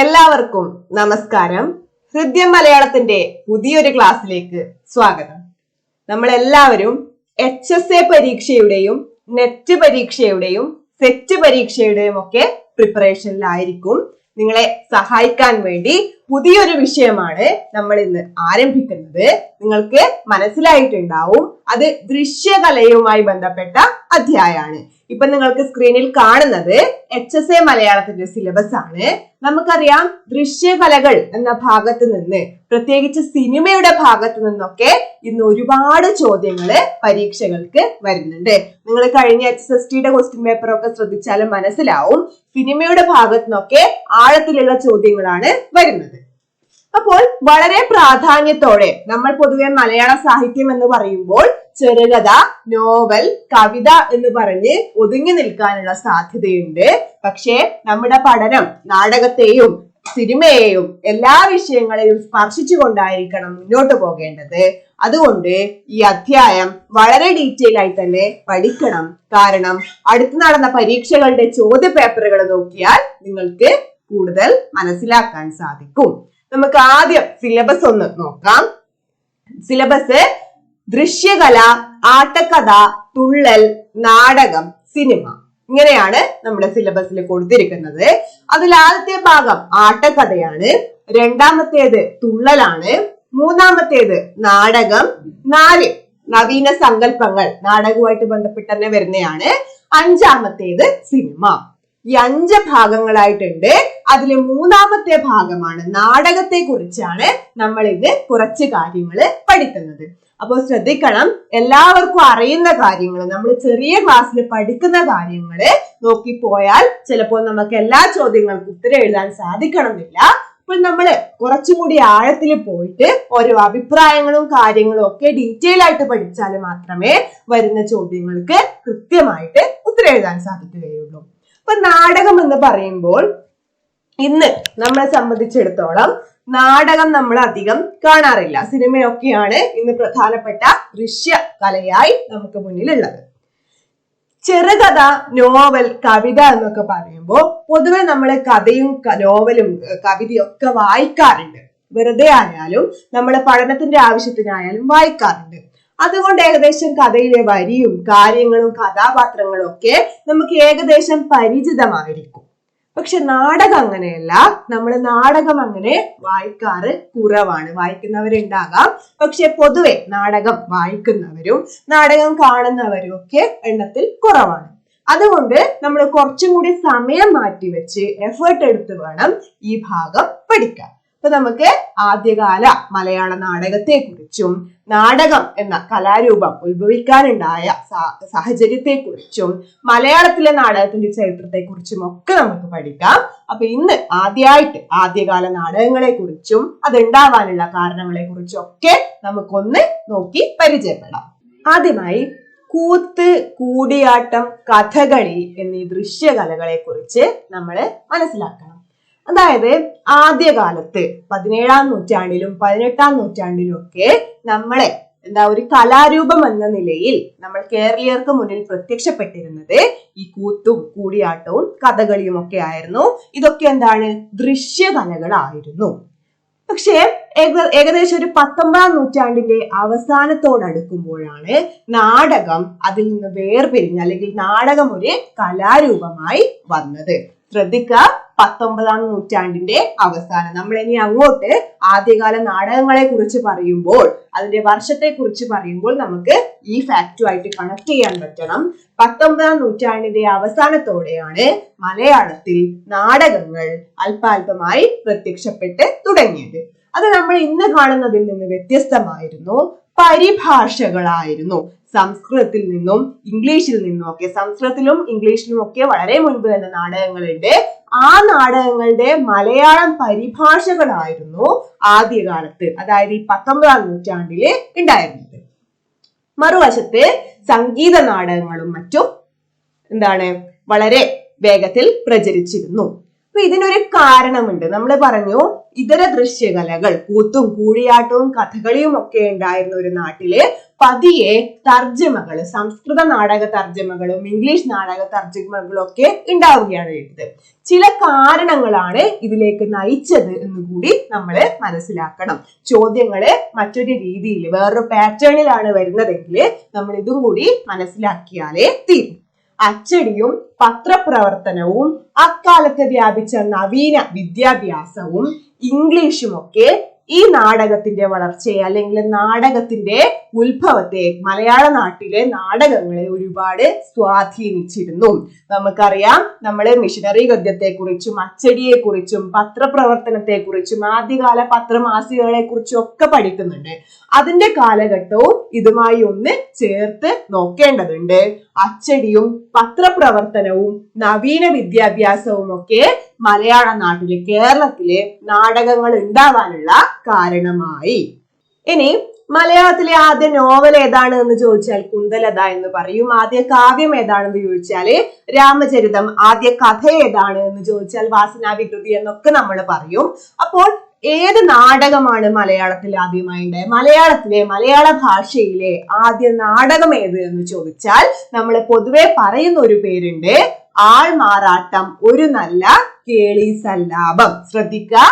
എല്ലാവർക്കും നമസ്കാരം. ഹൃദ്യം മലയാളത്തിന്റെ പുതിയൊരു ക്ലാസ്സിലേക്ക് സ്വാഗതം. നമ്മൾ എല്ലാവരും എച്ച് എസ് എ പരീക്ഷയുടെയും നെറ്റ് പരീക്ഷയുടെയും സെറ്റ് പരീക്ഷയുടെയും ഒക്കെ പ്രിപ്പറേഷനിലായിരിക്കും നിങ്ങളെ സഹായിക്കാൻ വേണ്ടി പുതിയൊരു വിഷയമാണ് നമ്മൾ ഇന്ന് ആരംഭിക്കുന്നത്. നിങ്ങൾക്ക് മനസ്സിലായിട്ടുണ്ടാവും അത് ദൃശ്യകലയുമായി ബന്ധപ്പെട്ട അധ്യായമാണ് ഇപ്പൊ നിങ്ങൾക്ക് സ്ക്രീനിൽ കാണുന്നത് എച്ച് എസ് എ മലയാളത്തിന്റെ സിലബസ് ആണ്. നമുക്കറിയാം ദൃശ്യകലകൾ എന്ന ഭാഗത്ത് നിന്ന് പ്രത്യേകിച്ച് സിനിമയുടെ ഭാഗത്ത് നിന്നൊക്കെ ഇന്ന് ഒരുപാട് ചോദ്യങ്ങൾ പരീക്ഷകൾക്ക് വരുന്നുണ്ട്. നിങ്ങൾ കഴിഞ്ഞ എച്ച് എസ് ടിയുടെ ക്വസ്റ്റ്യൻ പേപ്പർ ഒക്കെ ശ്രദ്ധിച്ചാലും മനസ്സിലാവും സിനിമയുടെ ഭാഗത്തുനിന്നൊക്കെ ആഴത്തിലുള്ള ചോദ്യങ്ങളാണ് വരുന്നത്. അപ്പോൾ വളരെ പ്രാധാന്യത്തോടെ നമ്മൾ പൊതുവെ മലയാള സാഹിത്യം എന്ന് പറയുമ്പോൾ ചെറുകഥ നോവൽ കവിത എന്ന് പറഞ്ഞ് ഒതുങ്ങി നിൽക്കാനുള്ള സാധ്യതയുണ്ട്. പക്ഷേ നമ്മുടെ പഠനം നാടകത്തെയും സിനിമയെയും എല്ലാ വിഷയങ്ങളെയും സ്പർശിച്ചുകൊണ്ടായിരിക്കണം മുന്നോട്ട് പോകേണ്ടത്. അതുകൊണ്ട് ഈ അധ്യായം വളരെ ഡീറ്റെയിൽ ആയി തന്നെ പഠിക്കണം. കാരണം അടുത്ത് നടന്ന പരീക്ഷകളുടെ ചോദ്യ പേപ്പറുകൾ നോക്കിയാൽ നിങ്ങൾക്ക് കൂടുതൽ മനസ്സിലാക്കാൻ സാധിക്കും. നമുക്ക് ആദ്യം സിലബസ് ഒന്ന് നോക്കാം. സിലബസ് ദൃശ്യകല ആട്ടക്കഥ തുള്ളൽ നാടകം സിനിമ. ഇങ്ങനെയാണ് നമ്മുടെ സിലബസിൽ കൊടുത്തിരിക്കുന്നത്. അതിൽ ആദ്യത്തെ ഭാഗം ആട്ടക്കഥയാണ്. രണ്ടാമത്തേത് തുള്ളലാണ്. മൂന്നാമത്തേത് നാടകം. നാല് നവീന സങ്കല്പങ്ങൾ നാടകവുമായിട്ട് ബന്ധപ്പെട്ട് തന്നെ വരുന്നതാണ് അഞ്ചാമത്തേത് സിനിമ. ഈ അഞ്ച് ഭാഗങ്ങളായിട്ടുണ്ട്. അതിലെ മൂന്നാമത്തെ ഭാഗമാണ് നാടകത്തെ കുറിച്ചാണ് നമ്മൾ ഇന്ന് കുറച്ച് കാര്യങ്ങൾ പഠിക്കുന്നത്. അപ്പോൾ ശ്രദ്ധിക്കണം എല്ലാവർക്കും അറിയുന്ന കാര്യങ്ങൾ നമ്മൾ ചെറിയ ക്ലാസ്സിൽ പഠിക്കുന്ന കാര്യങ്ങൾ നോക്കിപ്പോയാൽ ചിലപ്പോൾ നമുക്ക് എല്ലാ ചോദ്യങ്ങൾക്കും ഉത്തരം എഴുതാൻ സാധിക്കണമെന്നില്ല. അപ്പോൾ നമ്മൾ കുറച്ചും കൂടി ആഴത്തിൽ പോയിട്ട് ഓരോ അഭിപ്രായങ്ങളും കാര്യങ്ങളും ഒക്കെ ഡീറ്റെയിൽ ആയിട്ട് പഠിച്ചാൽ മാത്രമേ വരുന്ന ചോദ്യങ്ങൾക്ക് കൃത്യമായിട്ട് ഉത്തരം എഴുതാൻ സാധിക്കുകയുള്ളൂ. അപ്പൊ നാടകം എന്ന് പറയുമ്പോൾ ഇന്ന് നമ്മളെ സംബന്ധിച്ചിടത്തോളം നാടകം നമ്മൾ അധികം കാണാറില്ല. സിനിമയൊക്കെയാണ് ഇന്ന് പ്രധാനപ്പെട്ട ദൃശ്യ കലയായി നമുക്ക് മുന്നിലുള്ളത്. ചെറുകഥ നോവൽ കവിത എന്നൊക്കെ പറയുമ്പോൾ പൊതുവെ നമ്മൾ കഥയും നോവലും കവിതയും ഒക്കെ വായിക്കാറുണ്ട്. വെറുതെ ആയാലും നമ്മളെ പഠനത്തിന്റെ ആവശ്യത്തിനായാലും വായിക്കാറുണ്ട്. അതുകൊണ്ട് ഏകദേശം കഥയിലെ വരിയും കാര്യങ്ങളും കഥാപാത്രങ്ങളും ഒക്കെ നമുക്ക് ഏകദേശം പരിചിതമായിരിക്കും. പക്ഷെ നാടകം അങ്ങനെയല്ല. നമ്മൾ നാടകം അങ്ങനെ വായിക്കാറ് കുറവാണ്. വായിക്കുന്നവരുണ്ടാകാം. പക്ഷെ പൊതുവെ നാടകം വായിക്കുന്നവരും നാടകം കാണുന്നവരും ഒക്കെ എണ്ണത്തിൽ കുറവാണ്. അതുകൊണ്ട് നമ്മൾ കുറച്ചും കൂടി സമയം മാറ്റിവെച്ച് എഫേർട്ട് എടുത്ത് വേണം ഈ ഭാഗം പഠിക്കാൻ. അപ്പൊ നമുക്ക് ആദ്യകാല മലയാള നാടകത്തെ കുറിച്ചും നാടകം എന്ന കലാരൂപം ഉത്ഭവിക്കാനുണ്ടായ സാഹചര്യത്തെ കുറിച്ചും മലയാളത്തിലെ നാടകത്തിന്റെ ചരിത്രത്തെ കുറിച്ചും ഒക്കെ നമുക്ക് പഠിക്കാം. അപ്പൊ ഇന്ന് ആദ്യമായിട്ട് ആദ്യകാല നാടകങ്ങളെ കുറിച്ചും അതുണ്ടാവാനുള്ള കാരണങ്ങളെ കുറിച്ചും ഒക്കെ നമുക്കൊന്ന് നോക്കി പരിചയപ്പെടാം. ആദ്യമായി കൂത്ത് കൂടിയാട്ടം കഥകളി എന്നീ ദൃശ്യകലകളെ കുറിച്ച് നമ്മൾ മനസ്സിലാക്കണം. അതായത് ആദ്യകാലത്ത് പതിനേഴാം നൂറ്റാണ്ടിലും പതിനെട്ടാം നൂറ്റാണ്ടിലും ഒക്കെ നമ്മളെ എന്താ ഒരു കലാരൂപം എന്ന നിലയിൽ നമ്മൾ കേരളീയർക്ക് മുന്നിൽ പ്രത്യക്ഷപ്പെട്ടിരുന്നത് ഈ കൂത്തും കൂടിയാട്ടവും കഥകളിയും ഒക്കെ ആയിരുന്നു. ഇതൊക്കെ എന്താണ്? ദൃശ്യകലകളായിരുന്നു. പക്ഷേ ഏക ഏകദേശം ഒരു പത്തൊമ്പതാം നൂറ്റാണ്ടിന്റെ അവസാനത്തോടടുക്കുമ്പോഴാണ് നാടകം അതിൽ നിന്ന് വേർപിരിഞ്ഞ് അല്ലെങ്കിൽ നാടകം ഒരു കലാരൂപമായി വന്നത്. ശ്രദ്ധിക്കുക പത്തൊമ്പതാം നൂറ്റാണ്ടിന്റെ അവസാനം. നമ്മൾ ഇനി അങ്ങോട്ട് ആദ്യകാല നാടകങ്ങളെ കുറിച്ച് പറയുമ്പോൾ അതിന്റെ വർഷത്തെ കുറിച്ച് പറയുമ്പോൾ നമുക്ക് ഈ ഫാക്റ്റുമായിട്ട് കണക്ട് ചെയ്യാൻ പറ്റണം. പത്തൊമ്പതാം നൂറ്റാണ്ടിന്റെ അവസാനത്തോടെയാണ് മലയാളത്തിൽ നാടകങ്ങൾ അല്പാൽപമായി പ്രത്യക്ഷപ്പെട്ട് തുടങ്ങിയത്. അത് നമ്മൾ ഇന്ന് കാണുന്നതിൽ നിന്ന് വ്യത്യസ്തമായിരുന്നു. പരിഭാഷകളായിരുന്നു. സംസ്കൃതത്തിൽ നിന്നും ഇംഗ്ലീഷിൽ നിന്നും ഒക്കെ സംസ്കൃതത്തിലും ഇംഗ്ലീഷിലും ഒക്കെ വളരെ മുൻപ് തന്നെ നാടകങ്ങളുണ്ട്. ആ നാടകങ്ങളുടെ മലയാളം പരിഭാഷകളായിരുന്നു ആദ്യകാലത്ത് അതായത് ഈ പത്തൊമ്പതാം നൂറ്റാണ്ടിൽ ഉണ്ടായിരുന്നത്. മറുവശത്ത് സംഗീത നാടകങ്ങളും മറ്റും എന്താണ് വളരെ വേഗത്തിൽ പ്രചരിച്ചിരുന്നു. അപ്പൊ ഇതിനൊരു കാരണമുണ്ട്. നമ്മൾ പറഞ്ഞു ഇതര ദൃശ്യകലകൾ കൂത്തും കൂടിയാട്ടവും കഥകളിയും ഒക്കെ ഉണ്ടായിരുന്ന ഒരു നാട്ടിൽ പതിയെ തർജമകൾ സംസ്കൃത നാടക തർജമകളും ഇംഗ്ലീഷ് നാടക തർജമകളും ഒക്കെ ഉണ്ടാവുകയാണ് ചെയ്തത്. ചില കാരണങ്ങളാണ് ഇതിലേക്ക് നയിച്ചത് എന്ന് കൂടി നമ്മൾ മനസ്സിലാക്കണം. ചോദ്യങ്ങൾ മറ്റൊരു രീതിയിൽ വേറൊരു പാറ്റേണിലാണ് വരുന്നതെങ്കിൽ നമ്മൾ ഇതും കൂടി മനസ്സിലാക്കിയാലേ തീരും. അച്ചടിയും പത്രപ്രവർത്തനവും അക്കാലത്ത് വ്യാപിച്ച നവീന വിദ്യാഭ്യാസവും ഇംഗ്ലീഷുമൊക്കെ ഈ നാടകത്തിന്റെ വളർച്ചയെ അല്ലെങ്കിൽ നാടകത്തിന്റെ ഉത്ഭവത്തെ മലയാള നാട്ടിലെ നാടകങ്ങളെ ഒരുപാട് സ്വാധീനിച്ചിരുന്നു. നമുക്കറിയാം നമ്മൾ മിഷനറി ഗദ്യത്തെ കുറിച്ചും അച്ചടിയെ കുറിച്ചും പത്രപ്രവർത്തനത്തെ കുറിച്ചും ആദ്യകാല പത്രമാസികകളെ കുറിച്ചും ഒക്കെ പഠിക്കുന്നുണ്ട്. അതിന്റെ കാലഘട്ടവും ഇതുമായി ഒന്ന് ചേർത്ത് നോക്കേണ്ടതുണ്ട്. അച്ചടിയും പത്രപ്രവർത്തനവും നവീന വിദ്യാഭ്യാസവും ഒക്കെ മലയാള നാട്ടിലെ കേരളത്തിലെ നാടകങ്ങൾ ഉണ്ടാവാനുള്ള കാരണമായി. ഇനി മലയാളത്തിലെ ആദ്യ നോവൽ ഏതാണ് എന്ന് ചോദിച്ചാൽ കുന്തലത എന്ന് പറയും. ആദ്യ കാവ്യം ഏതാണെന്ന് ചോദിച്ചാൽ രാമചരിതം. ആദ്യ കഥ ഏതാണ് എന്ന് ചോദിച്ചാൽ വാസനാവികൃതി എന്നൊക്കെ നമ്മൾ പറയും. അപ്പോൾ ഏത് നാടകമാണ് മലയാളത്തിൽ ആദ്യമായി ഉണ്ടായത് മലയാളത്തിലെ മലയാള ഭാഷയിലെ ആദ്യ നാടകം ഏത് എന്ന് ചോദിച്ചാൽ നമ്മൾ പൊതുവെ പറയുന്ന ഒരു പേരുണ്ട് ആൾമാറാട്ടം. ഒരു നല്ല കേളി സല്ലാപം ശ്രദ്ധിക്കുക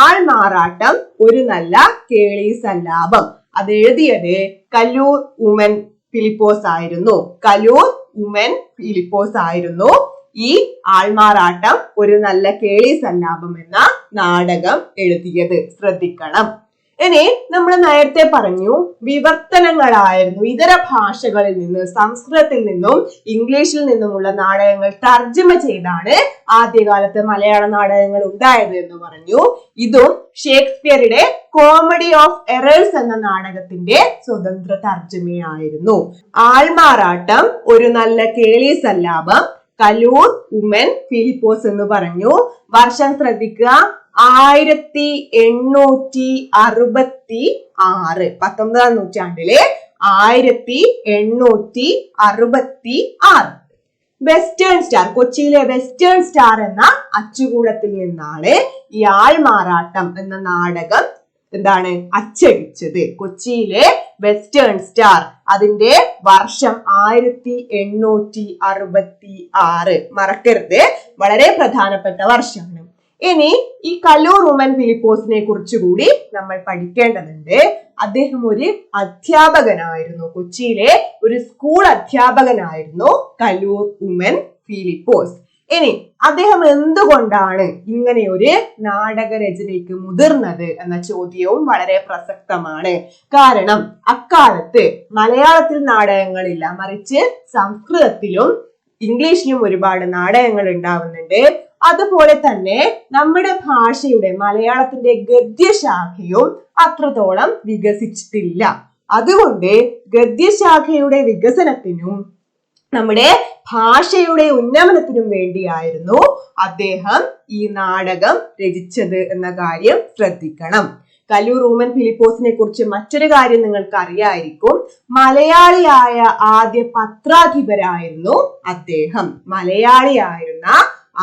ആൾമാറാട്ടം ഒരു നല്ല കേളി സല്ലാപം അത് എഴുതിയത് കല്ലൂർ ഉമൻ ഫിലിപ്പോസ് ആയിരുന്നു. കലൂർ ഉമൻ ഫിലിപ്പോസ് ആയിരുന്നു. ഈ ആൾമാറാട്ടം ഒരു നല്ല കേളി സല്ലാപം എന്ന നാടകം എഴുതിയത്. ശ്രദ്ധിക്കണം. ഇനി നമ്മൾ നേരത്തെ പറഞ്ഞു വിവർത്തനങ്ങളായിരുന്നു. ഇതര ഭാഷകളിൽ നിന്ന് സംസ്കൃതത്തിൽ നിന്നും ഇംഗ്ലീഷിൽ നിന്നുമുള്ള നാടകങ്ങൾ തർജമ ചെയ്താണ് ആദ്യകാലത്ത് മലയാള നാടകങ്ങൾ ഉണ്ടായത് എന്ന് പറഞ്ഞു. ഇതും ഷേക്സ്പിയറുടെ കോമഡി ഓഫ് എറേഴ്സ് എന്ന നാടകത്തിന്റെ സ്വതന്ത്ര തർജമയായിരുന്നു. ആൾമാറാട്ടം ഒരു നല്ല കേളി സല്ലാപം കലൂർ ഉമൻ ഫിലിപ്പോസ് എന്ന് പറഞ്ഞു. വർഷം ശ്രദ്ധിക്കുക. ആയിരത്തി എണ്ണൂറ്റി അറുപത്തി ആറ് പത്തൊമ്പതാം നൂറ്റാണ്ടിലെ ആയിരത്തി എണ്ണൂറ്റി അറുപത്തി ആറ്. വെസ്റ്റേൺ സ്റ്റാർ കൊച്ചിയിലെ വെസ്റ്റേൺ സ്റ്റാർ എന്ന അച്ചുകൂടത്തിൽ നിന്നാണ് ഇയാൾ മാറാട്ടം എന്ന നാടകം എന്താണ്? അച്ചടിച്ചത്. കൊച്ചിയിലെ വെസ്റ്റേൺ സ്റ്റാർ അതിന്റെ വർഷം ആയിരത്തി എണ്ണൂറ്റി അറുപത്തി ആറ് മറക്കരുത്. വളരെ പ്രധാനപ്പെട്ട വർഷമാണ്. ഇനി ഈ കല്ലൂർ ഉമൻ ഫിലിപ്പോസിനെ കുറിച്ചുകൂടി നമ്മൾ പഠിക്കേണ്ടതുണ്ട്. അദ്ദേഹം ഒരു അധ്യാപകനായിരുന്നു. കൊച്ചിയിലെ ഒരു സ്കൂൾ അധ്യാപകനായിരുന്നു കല്ലൂർ ഉമൻ ഫിലിപ്പോസ് ഇനി അദ്ദേഹം എന്തുകൊണ്ടാണ് ഇങ്ങനെ ഒരു നാടക രചനയ്ക്ക് മുതിർന്നത് എന്ന ചോദ്യവും വളരെ പ്രസക്തമാണ്. കാരണം അക്കാലത്ത് മലയാളത്തിൽ നാടകങ്ങളില്ല മറിച്ച് സംസ്കൃതത്തിലും ഇംഗ്ലീഷിലും ഒരുപാട് നാടകങ്ങൾ ഉണ്ടാവുന്നുണ്ട്. അതുപോലെ തന്നെ നമ്മുടെ ഭാഷയുടെ മലയാളത്തിന്റെ ഗദ്യശാഖയും അത്രത്തോളം വികസിച്ചിട്ടില്ല. അതുകൊണ്ട് ഗദ്യശാഖയുടെ വികസനത്തിനും നമ്മുടെ ഭാഷയുടെ ഉന്നമനത്തിനും വേണ്ടിയായിരുന്നു അദ്ദേഹം ഈ നാടകം രചിച്ചത് എന്ന കാര്യം ശ്രദ്ധിക്കണം. കലൂർ റൂമൻ ഫിലിപ്പോസിനെ കുറിച്ച് മറ്റൊരു കാര്യം നിങ്ങൾക്ക് അറിയായിരിക്കും മലയാളിയായ ആദ്യ പത്രാധിപരായിരുന്നു അദ്ദേഹം. മലയാളിയായിരുന്ന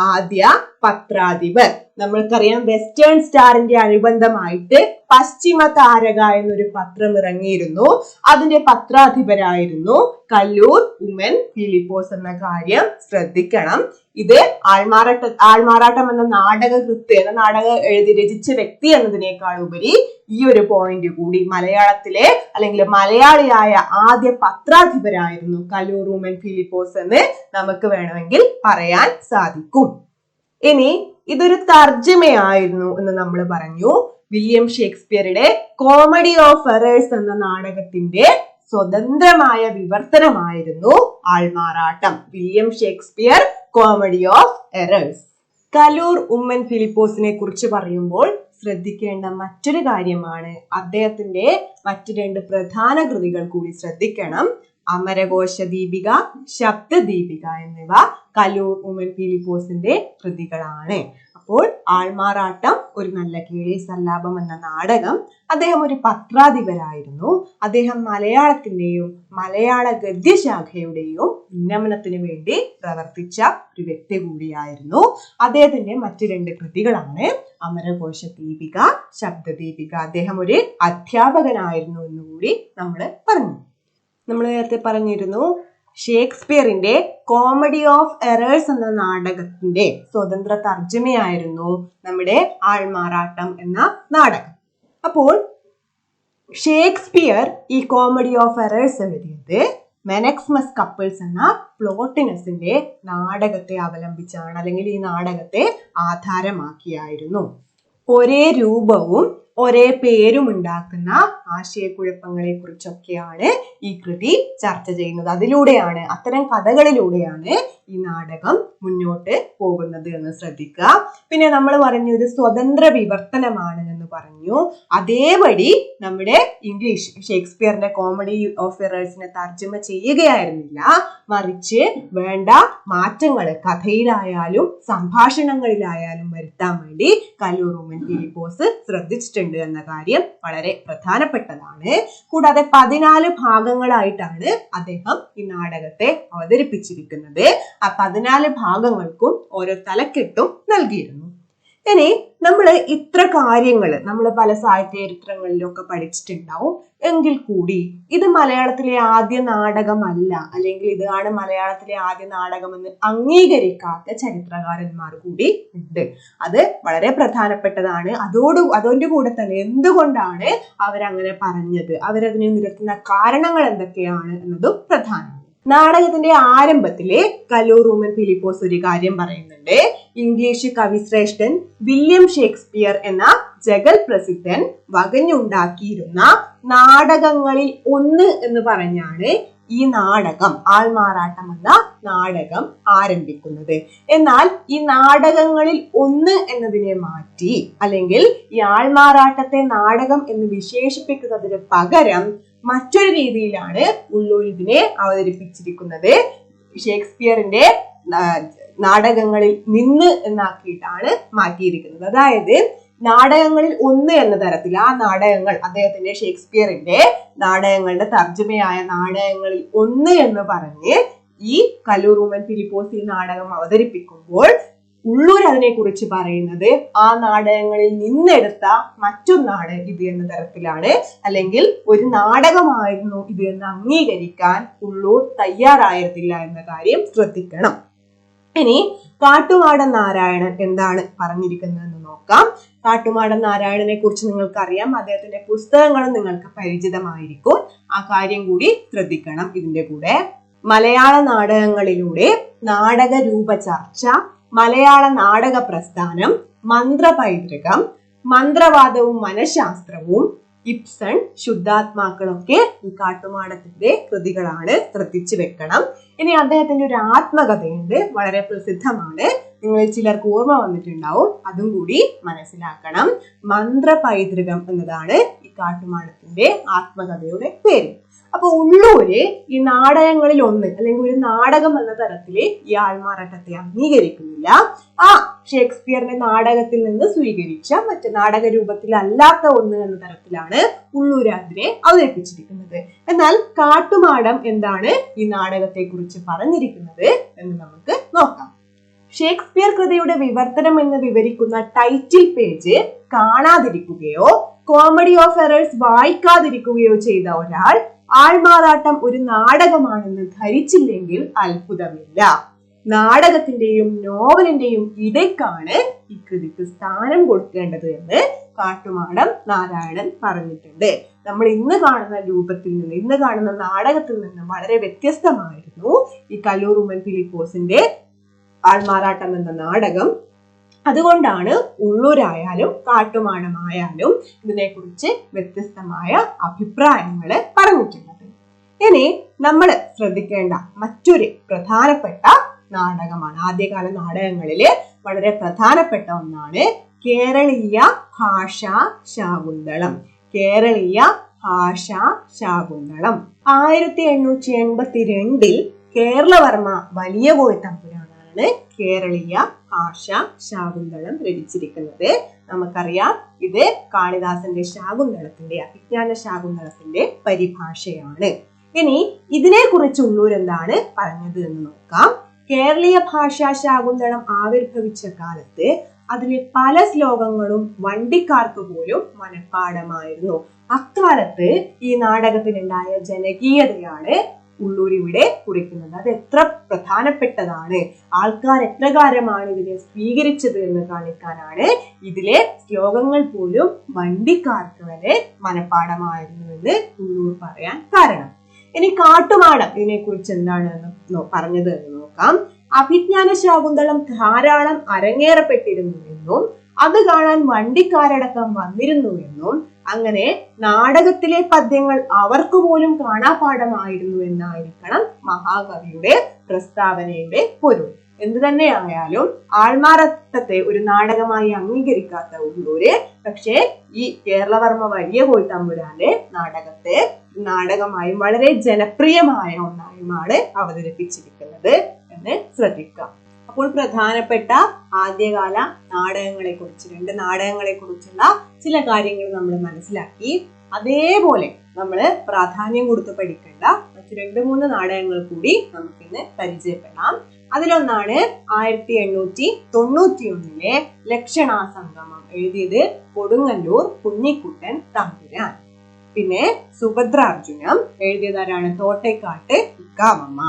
ആദ്യ പത്രാധിപർ നമ്മൾക്കറിയാം വെസ്റ്റേൺ സ്റ്റാറിന്റെ അനുബന്ധമായിട്ട് പശ്ചിമ താരക എന്നൊരു പത്രം ഇറങ്ങിയിരുന്നു. അതിന്റെ പത്രാധിപരായിരുന്നു കല്ലൂർ ഉമൻ ഫിലിപ്പോസ് എന്ന കാര്യം ശ്രദ്ധിക്കണം. ഇത് ആൾമാറാട്ട ആൾമാറാട്ടം എന്ന നാടക കൃത്യ എന്ന നാടകം എഴുതി രചിച്ച വ്യക്തി എന്നതിനേക്കാൾ ഉപരി ഈ ഒരു പോയിന്റ് കൂടി മലയാളത്തിലെ അല്ലെങ്കിൽ മലയാളിയായ ആദ്യ പത്രാധിപരായിരുന്നു കല്ലൂർ ഉമൻ ഫിലിപ്പോസ് എന്ന് നമുക്ക് വേണമെങ്കിൽ പറയാൻ സാധിക്കും. ഇനി ഇതൊരു തർജമയായിരുന്നു എന്ന് നമ്മൾ പറഞ്ഞു. വില്യം ഷേക്സ്പിയറുടെ കോമഡി ഓഫ് എറേഴ്സ് എന്ന നാടകത്തിന്റെ സ്വതന്ത്രമായ വിവർത്തനമായിരുന്നു ആൾമാറാട്ടം. William Shakespeare comedy of errors. Kaloor Oommen ഫിലിപ്പോസിനെ കുറിച്ച് പറയുമ്പോൾ ശ്രദ്ധിക്കേണ്ട മറ്റൊരു കാര്യമാണ്. അദ്ദേഹത്തിന്റെ മറ്റു രണ്ട് പ്രധാന കൃതികൾ കൂടി ശ്രദ്ധിക്കണം. അമരകോശ ദീപിക ശബ്ദദീപിക എന്നിവ കലൂർ ഉമൻ ഫിലിപ്പോസിന്റെ കൃതികളാണ്. അപ്പോൾ ആൾമാറാട്ടം ഒരു നല്ല കേളി സല്ലാപം എന്ന നാടകം അദ്ദേഹം ഒരു പത്രാധിപരായിരുന്നു. അദ്ദേഹം മലയാളത്തിന്റെയും മലയാള ഗദ്യശാഖയുടെയും ഉന്നമനത്തിന് വേണ്ടി പ്രവർത്തിച്ച ഒരു വ്യക്തി കൂടിയായിരുന്നു. അദ്ദേഹത്തിന്റെ മറ്റു രണ്ട് കൃതികളാണ് അമരകോശ ദീപിക ശബ്ദദീപിക. അദ്ദേഹം ഒരു അധ്യാപകനായിരുന്നു എന്നുകൂടി നമ്മൾ പറഞ്ഞു. നമ്മൾ നേരത്തെ പറഞ്ഞിരുന്നു ഷേക്സ്പിയറിന്റെ കോമഡി ഓഫ് എറേഴ്സ് എന്ന നാടകത്തിന്റെ സ്വതന്ത്ര തർജമയായിരുന്നു നമ്മുടെ ആൾമാറാട്ടം എന്ന നാടകം. അപ്പോൾ ഷേക്സ്പിയർ ഈ കോമഡി ഓഫ് എറേഴ്സ് എഴുതിയത് മെനക്സ്മസ് കപ്പിൾസ് എന്ന പ്ലോട്ടിനസിന്റെ നാടകത്തെ അവലംബിച്ചാണ് അല്ലെങ്കിൽ ഈ നാടകത്തെ ആധാരമാക്കിയായിരുന്നു. ഒരേ രൂപവും ഒരേ പേരും ഉണ്ടാക്കുന്ന ആശയക്കുഴപ്പങ്ങളെ കുറിച്ചൊക്കെയാണ് ഈ കൃതി ചർച്ച ചെയ്യുന്നത്. അതിലൂടെയാണ് അത്തരം കഥകളിലൂടെയാണ് ഈ നാടകം മുന്നോട്ട് പോകുന്നത് എന്ന് ശ്രദ്ധിക്കുക. പിന്നെ നമ്മൾ പറഞ്ഞു ഒരു സ്വതന്ത്ര വിവർത്തനമാണ് എന്ന് പറഞ്ഞു. അതേപടി നമ്മുടെ ഇംഗ്ലീഷ് ഷേക്സ്പിയറിന്റെ കോമഡി ഓഫ് എറേഴ്സിനെ തർജമ ചെയ്യുകയായിരുന്നില്ല. മറിച്ച് വേണ്ട മാറ്റങ്ങൾ കഥയിലായാലും സംഭാഷണങ്ങളിലായാലും വരുത്താൻ വേണ്ടി കല്ലൂർ ഉമ്മൻ ഫിലിപ്പോസ് ശ്രദ്ധിച്ചിട്ടുണ്ട് എന്ന കാര്യം വളരെ പ്രധാനപ്പെട്ടതാണ്. കൂടാതെ പതിനാല് ഭാഗങ്ങളായിട്ടാണ് അദ്ദേഹം ഈ നാടകത്തെ അവതരിപ്പിച്ചിരിക്കുന്നത്. ആ പതിനാല് ഭാഗങ്ങൾക്കും ഓരോ തലക്കെട്ടും നൽകിയിരുന്നു. ഇനി നമ്മൾ ഇത്ര കാര്യങ്ങൾ നമ്മൾ പല സാഹിത്യ ചരിത്രങ്ങളിലൊക്കെ പഠിച്ചിട്ടുണ്ടാവും. എങ്കിൽ കൂടി ഇത് മലയാളത്തിലെ ആദ്യ നാടകമല്ല അല്ലെങ്കിൽ ഇതാണ് മലയാളത്തിലെ ആദ്യ നാടകമെന്ന് അംഗീകരിക്കാത്ത ചരിത്രകാരന്മാർ കൂടി ഉണ്ട്. അത് വളരെ പ്രധാനപ്പെട്ടതാണ്. അതോട് അതോന്റെ കൂടെ തന്നെ എന്തുകൊണ്ടാണ് അവരങ്ങനെ പറഞ്ഞത്? അവരതിനെ നിരത്തുന്ന കാരണങ്ങൾ എന്തൊക്കെയാണ് എന്നതും പ്രധാനമാണ്. നാടകത്തിന്റെ ആരംഭത്തിലെ കലൂർ റൂമൻ ഫിലിപ്പോസ് ഒരു കാര്യം പറയുന്നുണ്ട്. ഇംഗ്ലീഷ് കവിശ്രേഷ്ഠൻ വില്യം ഷേക്സ്പിയർ എന്ന ജഗൽ പ്രസിദ്ധൻ വകഞ്ഞുണ്ടാക്കിയിരുന്ന നാടകങ്ങളിൽ ഒന്ന് എന്ന് പറഞ്ഞാണ് ഈ നാടകം ആൾമാറാട്ടം എന്ന നാടകം ആരംഭിക്കുന്നത്. എന്നാൽ ഈ നാടകങ്ങളിൽ ഒന്ന് എന്നതിനെ മാറ്റി അല്ലെങ്കിൽ ഈ ആൾമാറാട്ടത്തെ നാടകം എന്ന് വിശേഷിപ്പിക്കുന്നതിന് പകരം മറ്റൊരു രീതിയിലാണ് ഉള്ളൂർ അവതരിപ്പിച്ചിരിക്കുന്നത്. ഷേക്സ്പിയറിന്റെ നാടകങ്ങളിൽ നിന്ന് എന്നാക്കിയിട്ടാണ് മാറ്റിയിരിക്കുന്നത്. അതായത് നാടകങ്ങളിൽ ഒന്ന് എന്ന തരത്തിൽ ആ നാടകങ്ങൾ അദ്ദേഹത്തിന്റെ ഷേക്സ്പിയറിന്റെ നാടകങ്ങളുടെ തർജമയായ നാടകങ്ങളിൽ ഒന്ന് എന്ന് പറഞ്ഞ് ഈ കലൂർ റൂമൻ ഫിലിപ്പോസ് ഈ നാടകം അവതരിപ്പിക്കുമ്പോൾ ഉള്ളൂർ അതിനെ കുറിച്ച് പറയുന്നത് ആ നാടകങ്ങളിൽ നിന്നെടുത്ത മറ്റൊന്നാണ് ഇത് എന്ന തരത്തിലാണ്. അല്ലെങ്കിൽ ഒരു നാടകമായിരുന്നു ഇത് എന്ന് അംഗീകരിക്കാൻ ഉള്ളൂർ തയ്യാറായിരുന്നില്ല എന്ന കാര്യം ശ്രദ്ധിക്കണം. ഇനി കാട്ടുമാടൻ നാരായണൻ എന്താണ് പറഞ്ഞിരിക്കുന്നതെന്ന് നോക്കാം. കാട്ടുമാടൻ നാരായണനെ കുറിച്ച് നിങ്ങൾക്ക് അറിയാം അദ്ദേഹത്തിന്റെ പുസ്തകങ്ങളും നിങ്ങൾക്ക് പരിചിതമായിരിക്കും. ആ കാര്യം കൂടി ശ്രദ്ധിക്കണം ഇതിന്റെ കൂടെ. മലയാള നാടകങ്ങളിലൂടെ നാടക രൂപ ചർച്ച മലയാള നാടക പ്രസ്ഥാനം മന്ത്രപൈതൃകം മന്ത്രവാദവും മനഃശാസ്ത്രവും ഇപ്സൺ ശുദ്ധാത്മാക്കളൊക്കെ ഈ കാട്ടുമാടത്തിന്റെ കൃതികളാണ് ശ്രദ്ധിച്ചു വെക്കണം. ഇനി അദ്ദേഹത്തിന്റെ ഒരു ആത്മകഥയുണ്ട് വളരെ പ്രസിദ്ധമാണ്. നിങ്ങളിൽ ചിലർക്ക് ഓർമ്മ വന്നിട്ടുണ്ടാവും. അതും കൂടി മനസ്സിലാക്കണം. മന്ത്ര പൈതൃകം എന്നതാണ് ഈ കാട്ടുമാടത്തിന്റെ ആത്മകഥയുടെ പേര്. അപ്പൊ ഉള്ളൂര് ഈ നാടകങ്ങളിൽ ഒന്ന് അല്ലെങ്കിൽ ഒരു നാടകം എന്ന തരത്തിൽ ഈ ആൾമാറാട്ടത്തെ അംഗീകരിക്കുന്നില്ല. ആ ഷേക്സ്പിയറിന്റെ നാടകത്തിൽ നിന്ന് സ്വീകരിച്ച മറ്റ് നാടക രൂപത്തിലല്ലാത്ത ഒന്ന് എന്ന തരത്തിലാണ് ഉള്ളൂര് അതിനെ അവതരിപ്പിച്ചിരിക്കുന്നത്. എന്നാൽ കാട്ടുമാടം എന്താണ് ഈ നാടകത്തെ കുറിച്ച് പറഞ്ഞിരിക്കുന്നത് എന്ന് നമുക്ക് നോക്കാം. ഷേക്സ്പിയർ കൃതിയുടെ വിവർത്തനം എന്ന് വിവരിക്കുന്ന ടൈറ്റിൽ പേജ് കാണാതിരിക്കുകയോ കോമഡി ഓഫ് എറേഴ്സ് വായിക്കാതിരിക്കുകയോ ചെയ്ത ഒരാൾ ആൾമാറാട്ടം ഒരു നാടകമാണെന്ന് ധരിച്ചില്ലെങ്കിൽ അത്ഭുതമില്ല. നാടകത്തിന്റെയും നോവലിന്റെയും ഇടയ്ക്കാണ് ഈ കൃതിക്ക് സ്ഥാനം കൊടുക്കേണ്ടത് എന്ന് കാട്ടുമാടം നാരായണൻ പറഞ്ഞിട്ടുണ്ട്. നമ്മൾ ഇന്ന് കാണുന്ന രൂപത്തിൽ നിന്ന് ഇന്ന് കാണുന്ന നാടകത്തിൽ നിന്ന് വളരെ വ്യത്യസ്തമായിരുന്നു ഈ കല്ലൂർ ഉമ്മൻ ഫിലിപ്പോസിന്റെ ആൾമാറാട്ടം എന്ന നാടകം. അതുകൊണ്ടാണ് ഉള്ളൂരായാലും കാട്ടുമാടമായാലും ഇതിനെക്കുറിച്ച് വ്യത്യസ്തമായ അഭിപ്രായങ്ങൾ പറഞ്ഞിട്ടുള്ളത്. ഇനി നമ്മൾ ശ്രദ്ധിക്കേണ്ട മറ്റൊരു പ്രധാനപ്പെട്ട നാടകമാണ്. ആദ്യകാല നാടകങ്ങളിൽ വളരെ പ്രധാനപ്പെട്ട ഒന്നാണ് കേരളീയ ഭാഷാ ശാകുന്തളം. കേരളീയ ഭാഷാ ശാകുന്തളം. ആയിരത്തി എണ്ണൂറ്റി എൺപത്തി രണ്ടിൽ കേരളവർമ്മ വലിയ കോയി തന്നെയാണ് കേരളീയ ഭാഷ ശാകുന്തളം രചിച്ചിരിക്കുന്നത്. നമുക്കറിയാം ഇത് കാളിദാസന്റെ ശാകുന്തളത്തിന്റെ അഭിജ്ഞാന ശാകുന്തളത്തിന്റെ പരിഭാഷയാണ്. ഇനി ഇതിനെ കുറിച്ച് ഉള്ളൂർ എന്താണ് പറഞ്ഞത് എന്ന് നോക്കാം. കേരളീയ ഭാഷാ ശാകുന്തളം ആവിർഭവിച്ച കാലത്ത് അതിലെ പല ശ്ലോകങ്ങളും വണ്ടിക്കാർക്ക് പോലും മനഃപ്പാടമായിരുന്നു. അക്കാലത്ത് ഈ നാടകത്തിനുണ്ടായ ജനകീയതയാണ് ഉള്ളൂർ ഇവിടെ കുറിക്കുന്നത്. അത് എത്ര പ്രധാനപ്പെട്ടതാണ്. ആൾക്കാർ എപ്രകാരമാണ് ഇതിനെ സ്വീകരിച്ചത് എന്ന് കാണിക്കാനാണ് ഇതിലെ ശ്ലോകങ്ങൾ പോലും വണ്ടിക്കാർക്ക് വരെ മനഃപ്പാടമായിരുന്നു എന്ന് ഉള്ളൂർ പറയാൻ കാരണം. ഇനി കാട്ടുമാടം ഇതിനെ കുറിച്ച് എന്താണ് പറഞ്ഞത് എന്ന് നോക്കാം. അഭിജ്ഞാന ശാകുന്തളം ധാരാളം അരങ്ങേറപ്പെട്ടിരുന്നു എന്നും അത് കാണാൻ വണ്ടിക്കാരടക്കം വന്നിരുന്നു എന്നും അങ്ങനെ നാടകത്തിലെ പദ്യങ്ങൾ അവർക്ക് പോലും കാണാപാഠമായിരുന്നു എന്നായിരിക്കണം മഹാകവിയുടെ പ്രസ്താവനയുടെ പൊരുൾ. എന്തു തന്നെയായാലും ആൾമാറത്തത്തെ ഒരു നാടകമായി അംഗീകരിക്കാത്ത ഉള്ളൂര് പക്ഷേ ഈ കേരളവർമ്മ വലിയ കോയി തമ്പുരാന്റെ നാടകത്തെ നാടകമായും വളരെ ജനപ്രിയമായ ഒന്നായുമാണ് അവതരിപ്പിച്ചിരിക്കുന്നത് എന്ന് ശ്രദ്ധിക്കാം. അപ്പോൾ പ്രധാനപ്പെട്ട ആദ്യകാല നാടകങ്ങളെ കുറിച്ച് രണ്ട് നാടകങ്ങളെ കുറിച്ചുള്ള ചില കാര്യങ്ങൾ നമ്മൾ മനസ്സിലാക്കി. അതേപോലെ നമ്മൾ പ്രാധാന്യം കൊടുത്ത് പഠിക്കേണ്ട മറ്റു രണ്ട് മൂന്ന് നാടകങ്ങൾ കൂടി നമുക്കിന്ന് പരിചയപ്പെടാം. അതിലൊന്നാണ് ആയിരത്തി എണ്ണൂറ്റി തൊണ്ണൂറ്റി ഒന്നിലെ ലക്ഷണാസംഗമം എഴുതിയത് കൊടുങ്ങല്ലൂർ കുഞ്ഞിക്കുട്ടൻ തമ്പുരാൻ. പിന്നെ സുഭദ്രാർജുനം എഴുതിയതാരാണ് തോട്ടേക്കാട്ട് ഇക്കാവമ്മ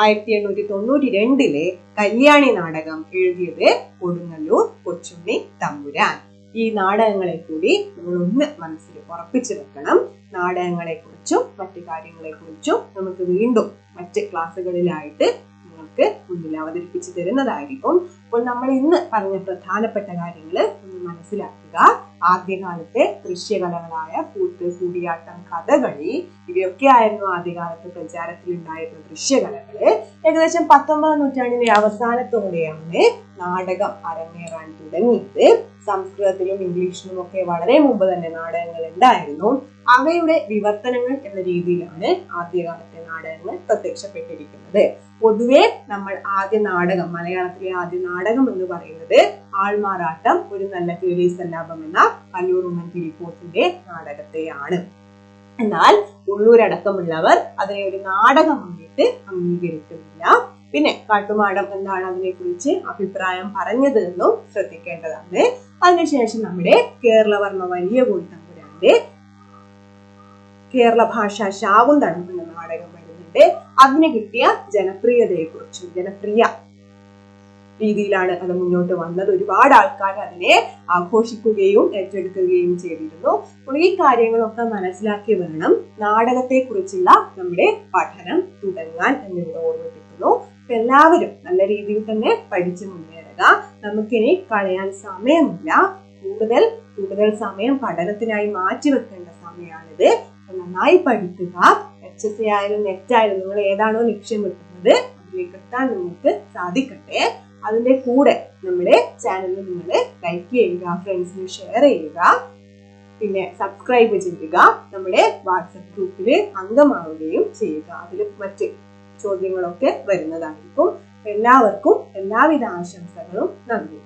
ആയിരത്തി എണ്ണൂറ്റി തൊണ്ണൂറ്റി രണ്ടിലെ കല്യാണി നാടകം എഴുതിയത് കൊടുങ്ങല്ലൂർ കൊച്ചുണ്ണി തമ്പുരാൻ. ഈ നാടകങ്ങളെ കൂടി നിങ്ങൾ ഒന്ന് മനസ്സിൽ ഉറപ്പിച്ചു വെക്കണം. നാടകങ്ങളെ കുറിച്ചും മറ്റു കാര്യങ്ങളെ കുറിച്ചും നമുക്ക് വീണ്ടും മറ്റ് ക്ലാസ്സുകളിലായിട്ട് നിങ്ങൾക്ക് മുന്നിൽ അവതരിപ്പിച്ചു തരുന്നതായിരിക്കും. അപ്പോൾ നമ്മൾ ഇന്ന് പറഞ്ഞ പ്രധാനപ്പെട്ട കാര്യങ്ങൾ ഒന്ന് മനസ്സിലാക്കുക. ആദ്യകാലത്തെ ദൃശ്യകലകളായ കൂത്ത് കൂടിയാട്ടം കഥകളി ഇവയൊക്കെ ആയിരുന്നു ആദ്യകാലത്ത് പ്രചാരത്തിൽ ഉണ്ടായിരുന്ന ദൃശ്യകലകൾ. ഏകദേശം പത്തൊമ്പതാം നൂറ്റാണ്ടിന്റെ അവസാനത്തോടെയാണ് നാടകം അരങ്ങേറാൻ തുടങ്ങിയത് സംസ്കൃതത്തിലും ഇംഗ്ലീഷിലും ഒക്കെ വളരെ മുമ്പ് തന്നെ നാടകങ്ങൾ ഉണ്ടായിരുന്നു. അവയുടെ വിവർത്തനങ്ങൾ എന്ന രീതിയിലാണ് ആദ്യകാലത്തെ നാടകങ്ങൾ പ്രത്യക്ഷപ്പെട്ടിരിക്കുന്നത്. പൊതുവെ നമ്മൾ ആദ്യ നാടകം മലയാളത്തിലെ ആദ്യ നാടകം എന്ന് പറയുന്നത് ആൾമാറാട്ടം ഒരു നല്ല കേളി സല്ലാപം എന്ന കല്ലൂർ ഉമ്മൻ തിരിപ്പോത്തിന്റെ നാടകത്തെയാണ്. എന്നാൽ ഉള്ളൂരടക്കമുള്ളവർ അതിനെ ഒരു നാടകമായിട്ട് അംഗീകരിക്കുന്നില്ല. പിന്നെ കാട്ടുമാടം എന്നാണ് അതിനെ കുറിച്ച് അഭിപ്രായം പറഞ്ഞത് എന്നും ശ്രദ്ധിക്കേണ്ടതാണ്. അതിനുശേഷം നമ്മുടെ കേരളവർമ്മ വലിയ കൂട്ടമ്പുരാന്റെ കേരള ഭാഷ ശാകുന്തളം എന്ന നാടകം വരുന്നുണ്ട്. അതിന് കിട്ടിയ ജനപ്രിയതയെ കുറിച്ചും ജനപ്രിയ രീതിയിലാണ് അത് മുന്നോട്ട് വന്നത്. ഒരുപാട് ആൾക്കാർ അതിനെ ആഘോഷിക്കുകയും ഏറ്റെടുക്കുകയും ചെയ്തിരുന്നു. അപ്പോൾ ഈ കാര്യങ്ങളൊക്കെ മനസ്സിലാക്കി വേണം നാടകത്തെ കുറിച്ചുള്ള നമ്മുടെ പഠനം തുടങ്ങാൻ എന്നിവിടെ ഓർമ്മിപ്പിക്കുന്നു. എല്ലാവരും നല്ല രീതിയിൽ തന്നെ പഠിച്ചു മുന്നേറുക. നമുക്കിനി കളയാൻ സമയമില്ല. കൂടുതൽ കൂടുതൽ സമയം പഠനത്തിനായി മാറ്റിവെക്കേണ്ട സമയമാണിത് നന്നായി പഠിക്കുക. എച്ച് എസ് എ ആയാലും നെറ്റ് ആയാലും നിങ്ങൾ ഏതാണോ ലക്ഷ്യം വെക്കുന്നത് അതിലേക്ക് എത്താൻ നിങ്ങൾക്ക് സാധിക്കട്ടെ. അതിന്റെ കൂടെ നമ്മുടെ ചാനൽ നിങ്ങൾ ലൈക്ക് ചെയ്യുക ഫ്രണ്ട്സിന് ഷെയർ ചെയ്യുക. പിന്നെ സബ്സ്ക്രൈബ് ചെയ്യുക. നമ്മുടെ വാട്സപ്പ് ഗ്രൂപ്പിൽ അംഗമാവുകയും ചെയ്യുക. അതിൽ മറ്റ് ചോദ്യങ്ങളൊക്കെ വരുന്നതായിരിക്കും. എല്ലാവർക്കും എല്ലാവിധ ആശംസകളും നന്ദി.